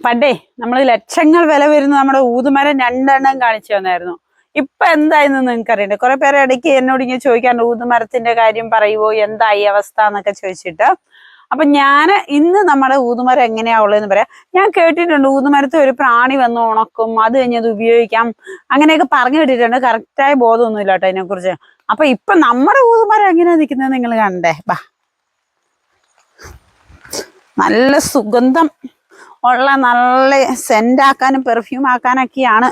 പണ്ടേ നമ്മൾ ലക്ഷങ്ങൾ വില വരുന്ന നമ്മുടെ ഊതുമരം രണ്ടെണ്ണം കാണിച്ചു തന്നായിരുന്നു. ഇപ്പൊ എന്തായെന്ന് നിങ്ങൾക്ക് അറിയണ്ടേ കുറെ പേരെ ഇടയ്ക്ക് എന്നോട് ഇങ്ങനെ ചോദിക്കാറുണ്ട് ഊതുമരത്തിന്റെ കാര്യം പറയുവോ? എന്തായി അവസ്ഥ? എന്നൊക്കെ ചോദിച്ചിട്ട്. അപ്പൊ ഞാൻ ഇന്ന് നമ്മുടെ ഊതുമരം എങ്ങനെയാ ഉള്ളതെന്ന് പറയാം. ഞാൻ കേട്ടിട്ടുണ്ട് ഊതുമരത്ത് ഒരു പ്രാണി വന്ന് ഉണക്കും അത് കഴിഞ്ഞത് ഉപയോഗിക്കാം അങ്ങനെയൊക്കെ പറഞ്ഞു കേട്ടിട്ടുണ്ട്. കറക്റ്റായ ബോധമൊന്നുമില്ല കേട്ടോ അതിനെക്കുറിച്ച് അപ്പൊ ഇപ്പൊ നമ്മുടെ ഊതുമരം എങ്ങനെയാ നിൽക്കുന്നത് നിങ്ങൾ കണ്ടേ. ബാ. നല്ല സുഗന്ധം. ഉള്ള നല്ല സെന്റ് ആക്കാനും പെർഫ്യൂം ആക്കാനൊക്കെയാണ്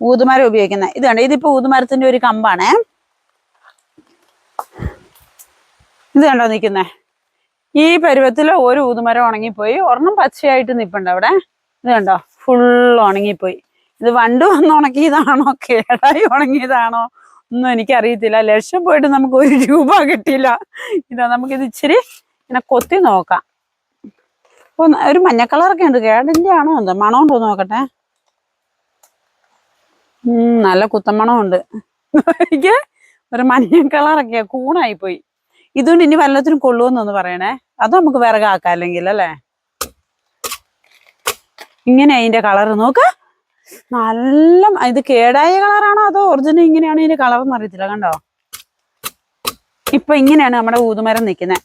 ഊതുമരം ഉപയോഗിക്കുന്നത്. ഇത് കണ്ടോ? ഇതിപ്പോൾ ഊതുമരത്തിന്റെ ഒരു കമ്പാണ്. ഇത് കണ്ടോ നിൽക്കുന്നേ ഈ പരുവത്തിൽ ഒരു ഊതുമരം ഉണങ്ങിപ്പോയി. ഒരെണ്ണം പച്ചയായിട്ട് നിൽപ്പുണ്ട് അവിടെ. ഇത് കണ്ടോ? ഫുൾ ഉണങ്ങിപ്പോയി. ഇത് വണ്ട് വന്ന് ഉണക്കിയതാണോ? കേടായി ഉണങ്ങിയതാണോ? ഒന്നും എനിക്കറിയത്തില്ല. ലക്ഷം പോയിട്ട് നമുക്ക് ഒരു രൂപ കിട്ടിയില്ല. ഇതാ നമുക്കിത് ഇച്ചിരി ഇങ്ങനെ കൊത്തി നോക്കാം. ഒരു മഞ്ഞ കളറൊക്കെ ഉണ്ട്. കേടിന്റെ ആണോ എന്തോ? മണം ഉണ്ടോ നോക്കട്ടെ. നല്ല കുത്തമണം ഉണ്ട്. എനിക്ക് ഒരു മഞ്ഞ കളറൊക്കെയാ കൂണായി പോയി ഇതുകൊണ്ട് ഇനി വല്ലത്തിനും കൊള്ളുമെന്നൊന്ന് പറയണേ. അത് നമുക്ക് വിറകാക്കാം അല്ലെങ്കിൽ അല്ലേ? ഇങ്ങനെ അതിന്റെ കളർ നോക്ക്. നല്ല ഇത് കേടായ കളറാണോ അതോ ഒറിജിനൽ ഇങ്ങനെയാണോ ഇതിന്റെ കളർ എന്ന് അറിയത്തില്ല കണ്ടോ? ഇപ്പൊ ഇങ്ങനെയാണ് നമ്മുടെ ഊതുമരം നിൽക്കുന്നത്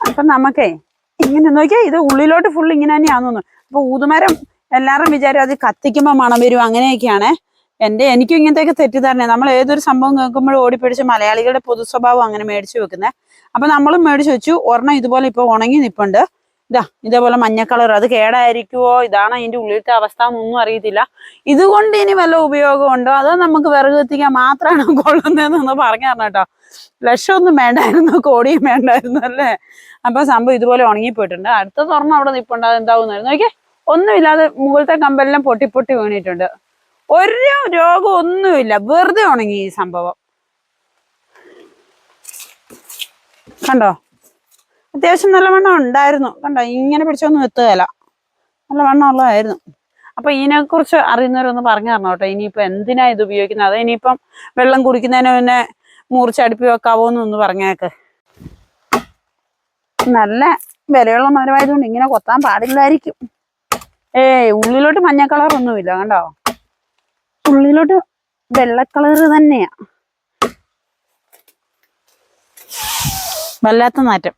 അപ്പൊ നമുക്കേ ഇങ്ങനെ നോക്കിയാ ഇത് ഉള്ളിലോട്ട് ഫുൾ ഇങ്ങനെ തന്നെയാണെന്ന് അപ്പൊ ഊതുമരം എല്ലാവരും വിചാരം അത് കത്തിക്കുമ്പോ മണം വരും അങ്ങനെയൊക്കെയാണ്. എന്റെ എനിക്കും ഇങ്ങനത്തെയൊക്കെ തെറ്റിദ്ധാരണ നമ്മൾ ഏതൊരു സംഭവം കേൾക്കുമ്പോഴും ഓടിപ്പിടിച്ച് മലയാളികളുടെ പൊതു സ്വഭാവം അങ്ങനെ മേടിച്ചു വെക്കുന്നത് അപ്പൊ നമ്മളും മേടിച്ചു വെച്ചു. ഒരെണ്ണം ഇതുപോലെ ഇപ്പൊ ഉണങ്ങി നിപ്പുണ്ട്. ഇതാ ഇതേപോലെ മഞ്ഞ കളർ അത് കേടായിരിക്കുവോ? ഇതാണ് അതിന്റെ ഉള്ളിലത്തെ അവസ്ഥ എന്നൊന്നും അറിയത്തില്ല. ഇതുകൊണ്ട് ഇനി വല്ല ഉപയോഗമുണ്ടോ അതോ നമുക്ക് വിറക് കത്തിക്കാൻ മാത്രമാണ് കൊള്ളുന്നതെന്നൊന്ന് പറഞ്ഞു തരണം കേട്ടോ. ലക്ഷമൊന്നും വേണ്ടായിരുന്നു കോടിയും വേണ്ടായിരുന്നു അല്ലേ? അപ്പൊ സംഭവം ഇതുപോലെ ഉണങ്ങിപ്പോയിട്ടുണ്ട്. അടുത്ത തുറന്ന് അവിടെ നിൽപ്പുണ്ട് അത് എന്താവുന്നായിരുന്നു നോക്കിയേ ഒന്നുമില്ലാതെ മുകളിലത്തെ കമ്പലെല്ലാം പൊട്ടി പൊട്ടി വീണിട്ടുണ്ട്. ഒരു രോഗം ഒന്നുമില്ല. വെറുതെ ഉണങ്ങി ഈ സംഭവം. കണ്ടോ? അത്യാവശ്യം നല്ലവണ്ണം ഉണ്ടായിരുന്നു. കണ്ടോ? ഇങ്ങനെ പിടിച്ചൊന്നും എത്തുകയില്ല നല്ലവണ്ണം ഉള്ളതായിരുന്നു. അപ്പൊ ഇതിനെക്കുറിച്ച് അറിയുന്നവരൊന്ന് പറഞ്ഞു തരണം കേട്ടോ. ഇനിയിപ്പോ എന്തിനാ ഇത് ഉപയോഗിക്കുന്നത്? അത് ഇനിയിപ്പം വെള്ളം കുടിക്കുന്നതിന് പിന്നെ മൂർച്ചടുപ്പി വെക്കാവോ എന്നൊന്ന് പറഞ്ഞേക്ക്. നല്ല വിലയുള്ള മരമായതുകൊണ്ട് ഇങ്ങനെ കൊത്താൻ പാടില്ലായിരിക്കും. ഏയ് ഉള്ളിലോട്ട് മഞ്ഞ കളർ ഒന്നുമില്ല കണ്ടോ? ഉള്ളിലോട്ട് വെള്ള കളർ തന്നെയാ. വല്ലാത്ത നാറ്റം